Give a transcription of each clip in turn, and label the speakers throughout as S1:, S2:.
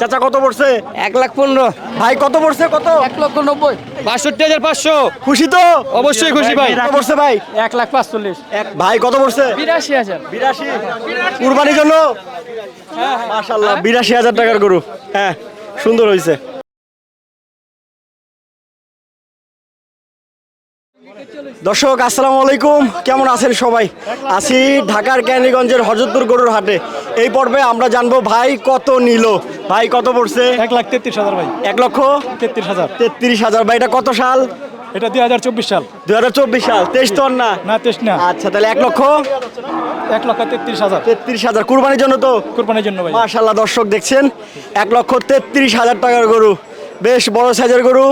S1: চাচা কত পড়ছে?
S2: এক লাখ পনেরো।
S1: ভাই কত পড়ছে? কত?
S2: এক লক্ষ নব্বই।
S3: বাষট্টি হাজার পাঁচশো।
S1: খুশি তো?
S3: অবশ্যই খুশি ভাই
S1: কত পড়ছে ভাই?
S2: এক লাখ পাঁচচল্লিশ।
S1: এক ভাই কত পড়ছে?
S2: বিরাশি হাজার।
S1: বিরাশি। কুরবানির জন্য? মাশাল্লাহ বিরাশি হাজার টাকার গরু। হ্যাঁ সুন্দর হয়েছে দর্শক আসসালামু আলাইকুম। কেমন আছেন সবাই? আছি ঢাকার ক্যানিগঞ্জের হজরতপুর গরুর হাটে। এই পর্বে আমরা জানব ভাই কত নিল। ভাই কত পড়ছে?
S4: এক লাখ তেত্রিশ হাজার ভাই।
S1: এক লক্ষ?
S4: তেত্রিশ হাজার।
S1: তেত্রিশ হাজার। ভাই এটা কত সাল?
S4: এটা দুই হাজার চব্বিশ সাল।
S1: দুই হাজার চব্বিশ সাল। তেইশ তো না?
S4: না তেইশ না।
S1: আচ্ছা তাহলে এক লক্ষ?
S4: এক লক্ষ তেত্রিশ হাজার।
S1: তেত্রিশ হাজার। কুরবানির জন্য তো?
S4: কুরবানির জন্য ভাই।
S1: মাশাল্লাহ দর্শক দেখছেন। এক লক্ষ তেত্রিশ হাজার টাকার গরু। বেশ বড় সাইজের গরু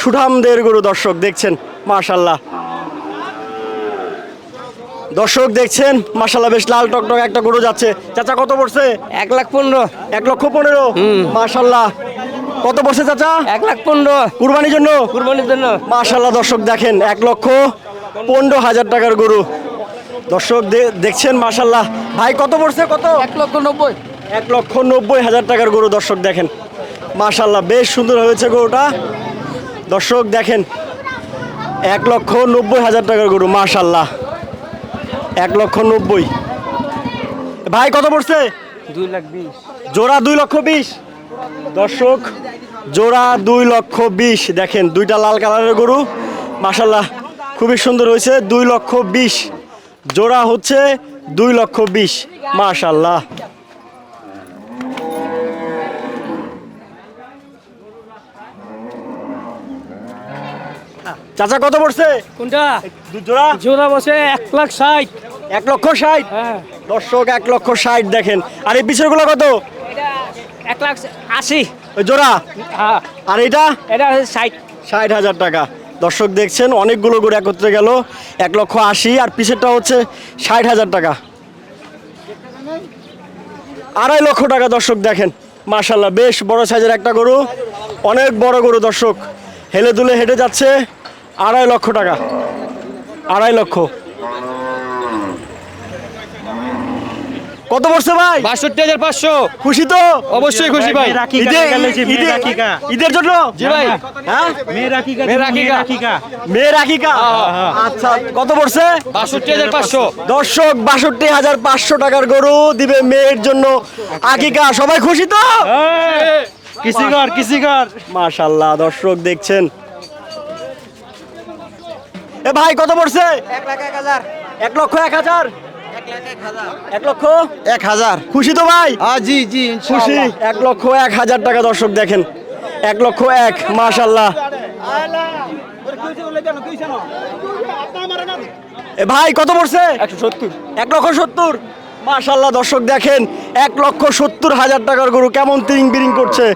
S1: সুঠামদের গরু দর্শক দেখছেন। মাশাল্লাহ। দর্শক দেখছেন মাশাল্লাহ বেশ লাল টকটক একটা গরু যাচ্ছে। চাচা কত পড়ছে?
S2: এক লাখ পনেরো।
S1: এক লক্ষ পনেরো? মাশাল্লাহ কত পড়ছে চাচা?
S2: এক লাখ পনেরো।
S1: কুরবানির জন্য?
S2: কুরবানির জন্য।
S1: মাশাল্লাহ দর্শক দেখেন এক লক্ষ পনেরো হাজার টাকার গরু। দর্শক দেখছেন মাশাল্লাহ ভাই কত পড়ছে? কত?
S2: এক লক্ষ নব্বই।
S1: এক লক্ষ নব্বই হাজার টাকার গরু দর্শক দেখেন। মাশাল্লাহ বেশ সুন্দর হয়েছে গরুটা। দর্শক দেখেন এক লক্ষ নব্বই হাজার টাকার গরু মাশাল্লাহ এক লক্ষ নব্বই। ভাই কত পড়ছে?
S2: দুই লাখ বিশ।
S1: জোড়া দুই লক্ষ বিশ। দর্শক জোড়া দুই লক্ষ বিশ। দেখেন দুইটা লাল কালারের গরু। মাশাল্লাহ খুবই সুন্দর হয়েছে। দুই লক্ষ বিশ। জোড়া হচ্ছে দুই লক্ষ বিশ। মাশাল্লাহ চাচা কত পড়ছে?
S2: কোনটা?
S1: দু- জোড়া?
S2: জোড়া বসে এক লাখ ষাট।
S1: এক লক্ষ ষাট।
S2: হ্যাঁ।
S1: দর্শক এক লক্ষ ষাট দেখেন। আর এই পিছেরগুলো কত
S2: এক লাখ আশি।
S1: জোড়া?
S2: হ্যাঁ।
S1: আর এটা?
S2: এটা ষাট।
S1: ষাট হাজার টাকা। দর্শক দেখছেন অনেকগুলো গরু একত্রে গেল। এক লক্ষ আশি আর পিছেরটা হচ্ছে ষাট হাজার টাকা। আড়াই লক্ষ টাকা দর্শক দেখেন। মাশাল্লাহ বেশ বড় সাইজের একটা গরু। অনেক বড় গরু দর্শক। হেলে দুলে হেঁটে যাচ্ছে। আড়াই লক্ষ টাকা। আড়াই লক্ষ। কত পড়ছে ভাই?
S3: বাষট্টি হাজার পাঁচশো।
S1: খুশি তো?
S3: অবশ্যই খুশি ভাই
S1: ঈদে- ঈদে- ঈদের জন্য?
S3: জি ভাই।
S1: হ্যাঁ?
S3: মেয়ের আকিকা
S1: আচ্ছা কত পড়ছে?
S3: বাষট্টি হাজার পাঁচশো।
S1: দর্শক বাষট্টি হাজার পাঁচশো টাকার গরু দিবে মেয়ের জন্য আকিকা। সবাই খুশি তো?
S4: কিসিগর কিসিগর।
S1: মাশাল্লাহ দর্শক দেখছেন। এ ভাই কত পড়ছে?
S2: এক লাখ এক হাজার।
S1: এক লক্ষ এক হাজার? এক লক্ষ?
S4: এক হাজার।
S1: খুশি তো ভাই?
S4: জি জি
S1: খুশি? এক লক্ষ এক হাজার টাকা দর্শক দেখেন। এক লক্ষ এক মাশাল্লাহ এ ভাই কত পড়ছে?
S4: একশো সত্তর।
S1: এক লক্ষ সত্তর? মাশাল্লাহ দর্শক দেখেন। এক লক্ষ সত্তর হাজার টাকার গরু কেমন তিরিং বিরিং করছে।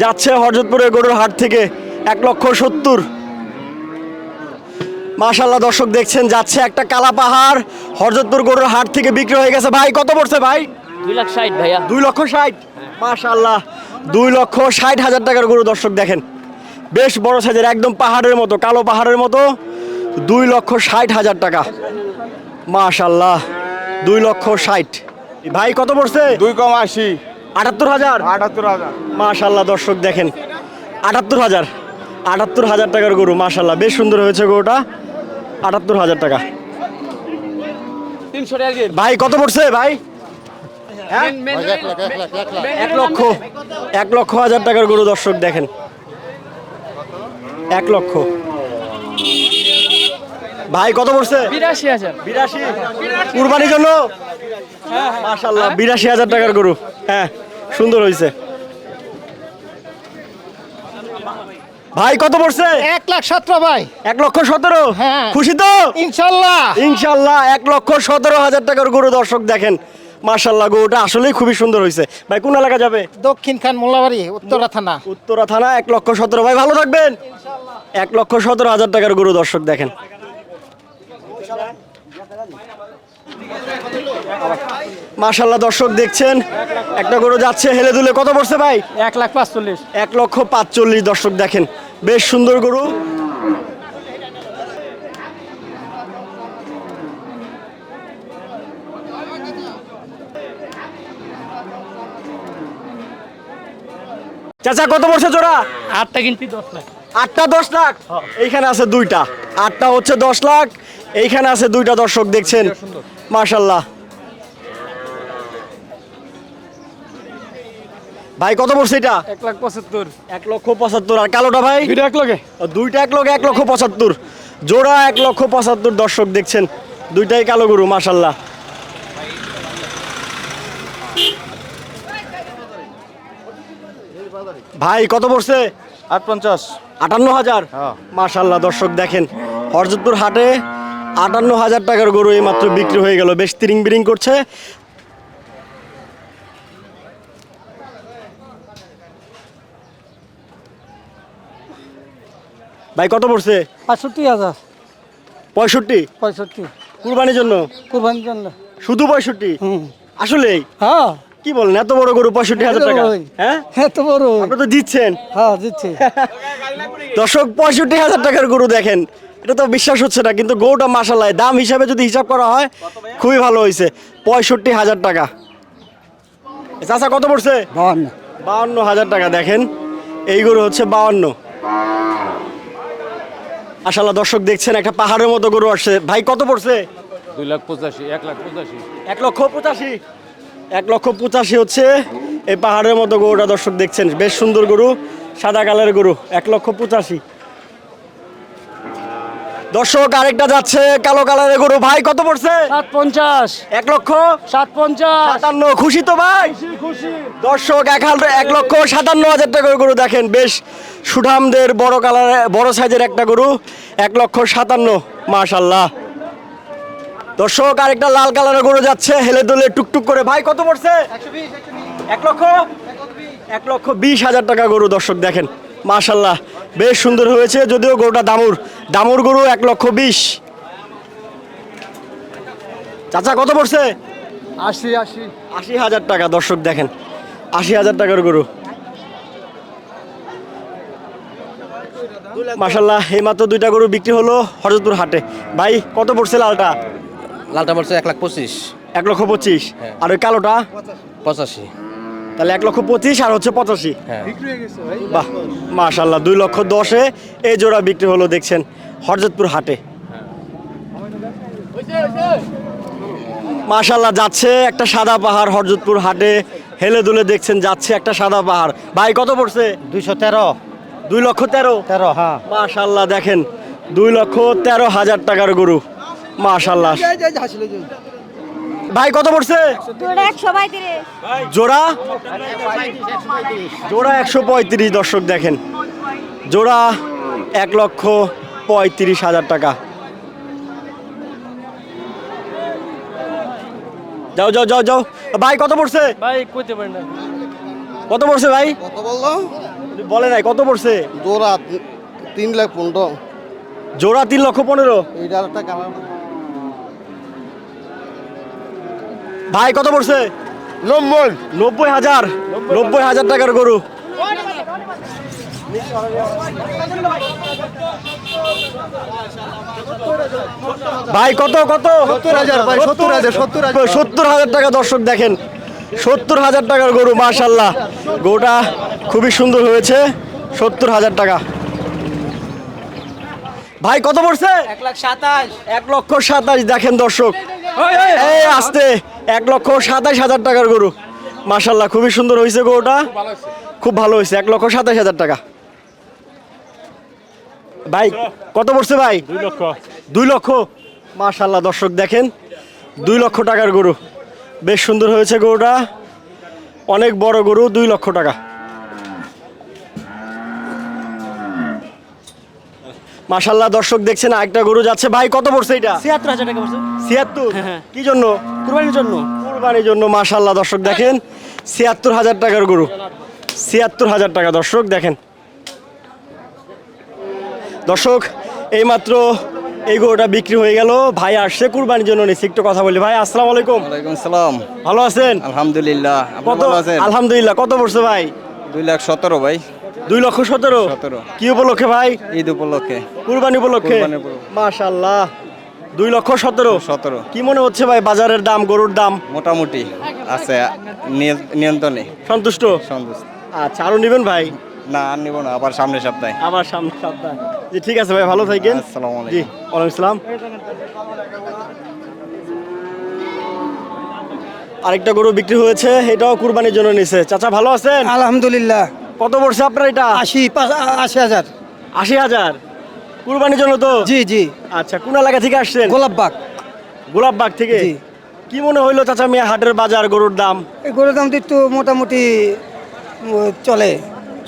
S1: যাচ্ছে হরজতপুরের গরুর হাট থেকে। এক লক্ষ সত্তর। মাশাল্লাহ দর্শক দেখছেন যাচ্ছে একটা কালা পাহাড়। হরজতপুর গরুর হাট থেকে বিক্রি হয়ে গেছে। ভাই কত পড়ছে ভাই?
S2: দুই লাখ ষাট ভাইয়া।
S1: দুই লক্ষ ষাট? মাশাল্লাহ দুই লক্ষ ষাট হাজার টাকার গরু দর্শক দেখেন। বেশ বড় সাইজের একদম পাহাড়ের মতো কালো পাহাড়ের মতো। দুই লক্ষ ষাট হাজার টাকা। মাশাল্লাহ দুই লক্ষ ষাট। ভাই কত পড়ছে?
S4: দুই কম আশি।
S1: আটাত্তর হাজার?
S4: আটাত্তর হাজার।
S1: মাশাল্লাহ দর্শক দেখেন। আটাত্তর হাজার। আটাত্তর হাজার টাকার গরু মাশাল্লাহ বেশ সুন্দর হয়েছে গরুটা। আটাত্তর হাজার টাকা।
S2: তিনশো টাকা
S1: ভাই কত পড়ছে ভাই? হ্যাঁ? এক লক্ষ এক লক্ষ হাজার টাকার গরু দর্শক দেখেন। এক লক্ষ। ভাই কত পড়ছে?
S2: বিরাশি হাজার।
S1: বিরাশি? কুরবানির জন্য? মাশাল্লাহ বিরাশি হাজার টাকার গরু। হ্যাঁ সুন্দর হয়েছে ভাই কত পড়ছে?
S5: এক লাখ সতেরো ভাই।
S1: এক লক্ষ সতেরো?
S5: হ্যাঁ।
S1: খুশি তো?
S5: ইনশাল্লাহ।
S1: ইনশাল্লাহ এক লক্ষ সতেরো হাজার টাকার গরু দর্শক দেখেন। মাশাল্লাহ গরুটা আসলেই খুবই সুন্দর হয়েছে ভাই কোন এলাকা যাবে?
S5: দক্ষিণ খান মোল্লাবাড়ি উত্তরা থানা।
S1: উত্তরা থানা এক লক্ষ সতেরো। ভাই ভালো থাকবেন। এক লক্ষ সতেরো হাজার টাকার গরু দর্শক দেখেন। মাশাল্লাহ দর্শক দেখছেন একটা গরু যাচ্ছে হেলে দুলে কত পড়ছে ভাই?
S2: এক লাখ পাঁচচল্লিশ।
S1: এক লক্ষ পাঁচচল্লিশ দর্শক দেখেন বেশ সুন্দর গরু। চাচা কত পড়ছে জোড়া?
S2: আটটা কিনছি দশ লাখ।
S1: আটটা দশ লাখ? এইখানে আছে দুইটা। আটটা হচ্ছে দশ লাখ এইখানে আছে দুইটা দর্শক দেখছেন। মাশাল্লাহ ভাই কত পড়ছে এটা?
S2: এক লাখ পঁচাত্তর।
S1: এক লক্ষ পঁচাত্তর। আর কালোটা ভাই?
S3: দুইটা এক লগে?
S1: দুইটা এক লক্ষ এক লক্ষ পঁচাত্তর। জোড়া এক লক্ষ পঁচাত্তর দর্শক দেখছেন। দুইটাই কালো গরু মাশাল্লাহ ভাই কত পড়ছে?
S4: আট পঞ্চাশ
S1: আটান্ন হাজার?
S4: হ্যাঁ।
S1: মাশাল্লাহ দর্শক দেখেন। হরজতপুর হাটে আটান্ন হাজার টাকার গরু এই মাত্র বিক্রি হয়ে গেল। বেশ তিরিং বিরিং করছে। ভাই কত পড়ছে?
S5: পাঁচষট্টি হাজার।
S1: পঁয়ষট্টি?
S5: পঁয়ষট্টি।
S1: কুরবানির জন্য?
S5: কুরবানির জন্য।
S1: শুধু পঁয়ষট্টি?
S5: হুম।
S1: আসলেই?
S5: হ্যাঁ।
S1: কি বলেন এত বড় গরু পঁয়ষট্টি হাজার টাকা। হ্যাঁ
S5: হ্যাঁ? তো বড়।
S1: আপনি তো দিচ্ছেন।
S5: হ্যাঁ দিচ্ছি।
S1: দর্শক পঁয়ষট্টি হাজার টাকার গরু দেখেন। এটা তো বিশ্বাস হচ্ছে না কিন্তু গরুটা মাসাল্লাহ দাম হিসাবে যদি হিসাব করা হয় খুবই ভালো হয়েছে। পঁয়ষট্টি হাজার টাকা। চাচা কত পড়ছে?
S5: বাহান্ন
S1: বাউন্ন হাজার টাকা দেখেন। এই গরু হচ্ছে বাউন্ন। মাসাল্লাহ দর্শক দেখছেন একটা পাহাড়ের মতো গরু আসছে। ভাই কত পড়ছে?
S3: দুই লাখ পঁচাশি এক লাখ পঁচাশি।
S1: এক লক্ষ পঁচাশি। এক লক্ষ পঁচাশি হচ্ছে এই পাহাড়ের মতো গরুটা দর্শক দেখছেন। বেশ সুন্দর গরু সাদা কালারের গরু এক লক্ষ পঁচাশি। দর্শক আরেকটা যাচ্ছে কালো কালারের গরু। ভাই কত পড়ছে?
S2: সাত পঞ্চাশ।
S1: এক লক্ষ?
S2: সাত পঞ্চাশ।
S1: সাতান্ন খুশি তো ভাই? দর্শক এক হাল এক লক্ষ সাতান্ন হাজার টাকার গরু দেখেন বেশ সুঠামদের বড় কালার বড় সাইজের একটা গরু এক লক্ষ সাতান্ন মাশাল্লাহ। দর্শক আর একটা লাল কালারের গরু যাচ্ছে হেলে দোলে টুকটুক করে। ভাই কত পড়ছে? এক লক্ষ? এক লক্ষ বিশ হাজার টাকা গরু দর্শক দেখেন। মাশাল্লাহ বেশ সুন্দর হয়েছে যদিও গরুটা দামুর। দামুর গরু এক লক্ষ বিশ। চাচা কত পড়ছে?
S5: আশি আশি।
S1: আশি হাজার টাকা দর্শক দেখেন। আশি হাজার টাকার গরু। মাসাল্লাহ এইমাত্র দুইটা গরু বিক্রি হলো হরজতপুর হাটে। ভাই কত পড়ছে লালটা?
S6: লালটা বলছে এক লাখ পঁচিশ।
S1: এক লক্ষ পঁচিশ। আর ওই কালোটা?
S6: পঁচাশি।
S1: তাহলে এক লক্ষ পঁচিশ আর হচ্ছে পঁচাশি।
S6: হ্যাঁ।
S1: বাহ মাশাল্লাহ দুই লক্ষ দশে এই জোড়া বিক্রি হলো দেখছেন হরজতপুর হাটে। মাশাল্লাহ যাচ্ছে একটা সাদা পাহাড় হরজতপুর হাটে। হেলে দুলে দেখছেন যাচ্ছে একটা সাদা পাহাড়। ভাই কত পড়ছে?
S5: দুইশো তেরো।
S1: দুই লক্ষ তেরো।
S5: তেরো হ্যাঁ।
S1: মাশাল্লাহ দেখেন দুই লক্ষ তেরো হাজার টাকার গরু। মাশাল্লাহ। ভাই কত পড়ছে? জোড়া? জোড়া একশো পঁয়ত্রিশ দর্শক দেখেন। জোড়া এক লক্ষ পঁয়ত্রিশ হাজার টাকা। যাও যাও যাও যাও। ভাই কত পড়ছে?
S2: ভাই কইতে পারি না।
S1: কত পড়ছে ভাই?
S7: কত বলল?
S1: বলে নাই কত পড়ছে?
S7: জোড়া তিন লাখ পনেরো।
S1: জোড়া তিন লক্ষ পনেরো?
S7: এইটার একটা কালার
S1: ভাই কত পড়ছে?
S4: নব্বই।
S1: নব্বই হাজার। নব্বই হাজার টাকার গরু। ভাই কত কত?
S4: সত্তর সত্তর হাজার, সত্তর হাজার।
S1: সত্তর হাজার টাকা দর্শক দেখেন। সত্তর হাজার টাকার গরু মাশাল্লাহ গরুটা খুবই সুন্দর হয়েছে সত্তর হাজার টাকা। ভাই কত পড়ছে?
S2: এক লাখ সাতাশ।
S1: এক লক্ষ সাতাশ দেখেন দর্শক। এই আসতে। এক লক্ষ সাতাশ হাজার টাকার গরু। মাশাল্লাহ খুবই সুন্দর হয়েছে গরুটা। খুব ভালো হয়েছে। এক লক্ষ সাতাশ হাজার টাকা। ভাই কত পড়ছে ভাই? দুই লক্ষ। দুই লক্ষ। মাশাল্লাহ দর্শক দেখেন দুই লক্ষ টাকার গরু। বেশ সুন্দর হয়েছে গরুটা। অনেক বড় গরু দুই লক্ষ টাকা। মাশাল্লাহ দর্শক দেখছেন আরেকটা গরু যাচ্ছে। ভাই কত পড়ছে এটা?
S2: ছিয়াত্তর হাজার টাকা বলছে
S1: ছিয়াত্তর? কি জন্য?
S2: কুরবানির জন্য।
S1: কুরবানির জন্য মাশাল্লাহ দর্শক দেখেন। ছিয়াত্তর হাজার টাকার গরু। ছিয়াত্তর হাজার টাকা দর্শক দেখেন। দর্শক এইমাত্র এই গরুটা বিক্রি হয়ে গেল। ভাই আসছে কুরবানির জন্য নিচ্ছি একটু কথা বলি। ভাই আসসালামু আলাইকুম।
S6: ওয়ালাইকুম সালাম।
S1: ভালো আছেন?
S6: আলহামদুলিল্লাহ
S1: কত
S6: আছেন?
S1: আলহামদুলিল্লাহ কত পড়ছে ভাই?
S6: দুই লাখ সতেরো ভাই।
S1: দুই লক্ষ সতেরো?
S6: সতেরো।
S1: কি উপলক্ষে ভাই?
S6: ঈদ উপলক্ষে।
S1: কুরবানি উপলক্ষে। মাশাল্লাহ দুই লক্ষ সতেরো?
S6: সতেরো।
S1: কি মনে হচ্ছে ভাই বাজারের দাম গরুর দাম?
S6: মোটামুটি আছে নিয়- নিয়ন্ত্রণে।
S1: সন্তুষ্ট?
S6: সন্তুষ্ট।
S1: আচ্ছা আরও নেবেন ভাই?
S6: না আর নিব না আবার সামনের সপ্তাহে।
S1: আবার সামনে সপ্তাহ। জি ঠিক আছে ভাই ভালো থাকেন।
S6: আসসালামু আলাইকুম।
S1: জি ওয়ালাইকুম আসসালাম আরেকটা গরু বিক্রি হয়েছে এটাও কুরবানির জন্য নিছে। চাচা ভালো আছেন?
S5: আলহামদুলিল্লাহ।
S1: কত পড়ছে আপনার এটা?
S5: আশি পাঁচ আশি হাজার।
S1: আশি হাজার? কুরবানির জন্য তো?
S5: জি জি।
S1: আচ্ছা কোন এলাকা থেকে আসছেন?
S5: গোলাপবাগ
S1: গোলাপবাগ থেকে?
S5: জি।
S1: কি মনে হইল চাচা মিয়া হাটের বাজার গরুর দাম?
S5: এই গরুর দাম তো একটু মোটামুটি চলে।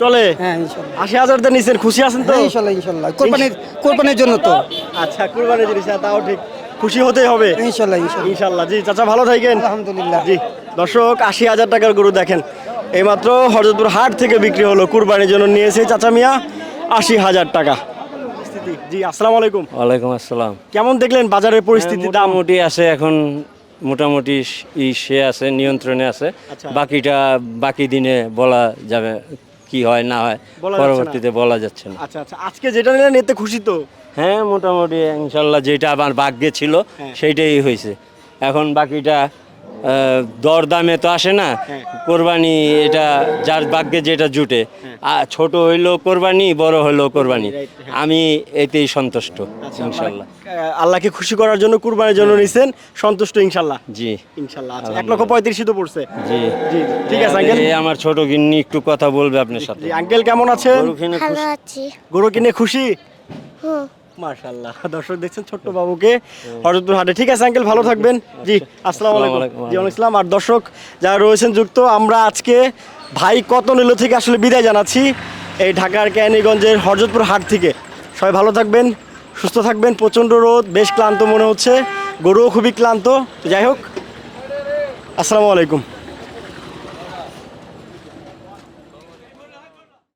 S1: চলে?
S5: হ্যাঁ ইনশাল্লাহ।
S1: আশি হাজার দিয়ে নিছেন খুশি আছেন তো?
S5: হ্যাঁ, ইনশাল্লাহ ইনশাল্লাহ। কোরবানির কোরবানির জন্য তো।
S1: আচ্ছা কুরবানির জিনিস হ্যাঁ, তাও ঠিক। খুশি হতেই হবে।
S5: ইনশাল্লাহ ইনশাল্লাহ।
S1: ইনশাল্লাহ জি চাচা ভালো থাকেন।
S5: আলহামদুলিল্লাহ।
S1: জি দর্শক আশি হাজার টাকার গরু দেখেন। এইমাত্র হরজতপুর হাট থেকে বিক্রি হলো কুরবানির জন্য নিয়েছে চাচা মিয়া আশি হাজার টাকা। স্থিতি জি আসসালামু আলাইকুম।
S3: ওয়ালাইকুম আসসালাম।
S1: কেমন দেখলেন বাজারের পরিস্থিতি দাম?
S3: মোটামুটি আছে এখন মোটামুটি ই সে আছে নিয়ন্ত্রণে আছে।
S1: আচ্ছা।
S3: বাকিটা বাকি দিনে বলা যাবে কি হয় না হয়। পরবর্তীতে বলা যাচ্ছে না
S1: আচ্ছা আচ্ছা আজকে যেটা নিলেন এতে খুশি তো
S3: হ্যাঁ মোটামুটি ইনশাল্লাহ যেটা আমার ভাগ্যে ছিল
S1: হ্যাঁ।
S3: সেইটাই হয়েছে এখন বাকিটা দরদামে তো আসে না।
S1: হ্যাঁ।
S3: কোরবানি এটা যার ভাগ্যে যেটা জুটে। ছোট হইল কোরবানি বড় হইল কোরবানি। আমি এতেই সন্তুষ্ট ইনশাল্লাহ।
S1: আল্লাহকে খুশি করার জন্য কুরবানির জন্য নিছেন সন্তুষ্ট ইনশাল্লাহ।
S3: জি।
S1: ইনশাল্লাহ আচ্ছা এক লক্ষ পঁয়ত্রিশই তো পড়ছে।
S3: জি।
S1: জি জি, ঠিক আছে আঙ্কেল।
S3: আমার ছোট গিন্নি একটু কথা বলবে আপনার সাথে।
S1: আঙ্কেল কেমন আছেন?
S3: গরু কিনে খুশি-
S1: গরু কিনে খুশি?
S8: হুম।
S1: মাশাআল্লাহ। দর্শক দেখছেন ছোট্ট বাবুকে হরজতপুর হাটে। ঠিক আছে আঙ্কেল ভালো থাকবেন। জি আসসালামু আলাইকুম। জি আসসালাম আর দর্শক যারা রয়েছেন যুক্ত আমরা আজকে ভাই কত নিল থেকে আসলে বিদায় জানাচ্ছি এই ঢাকার ক্যানিগঞ্জের হরজতপুর হাট থেকে। সবাই ভালো থাকবেন সুস্থ থাকবেন। প্রচণ্ড রোদ বেশ ক্লান্ত মনে হচ্ছে। গরুও খুবই ক্লান্ত। যাই হোক আসসালামু আলাইকুম।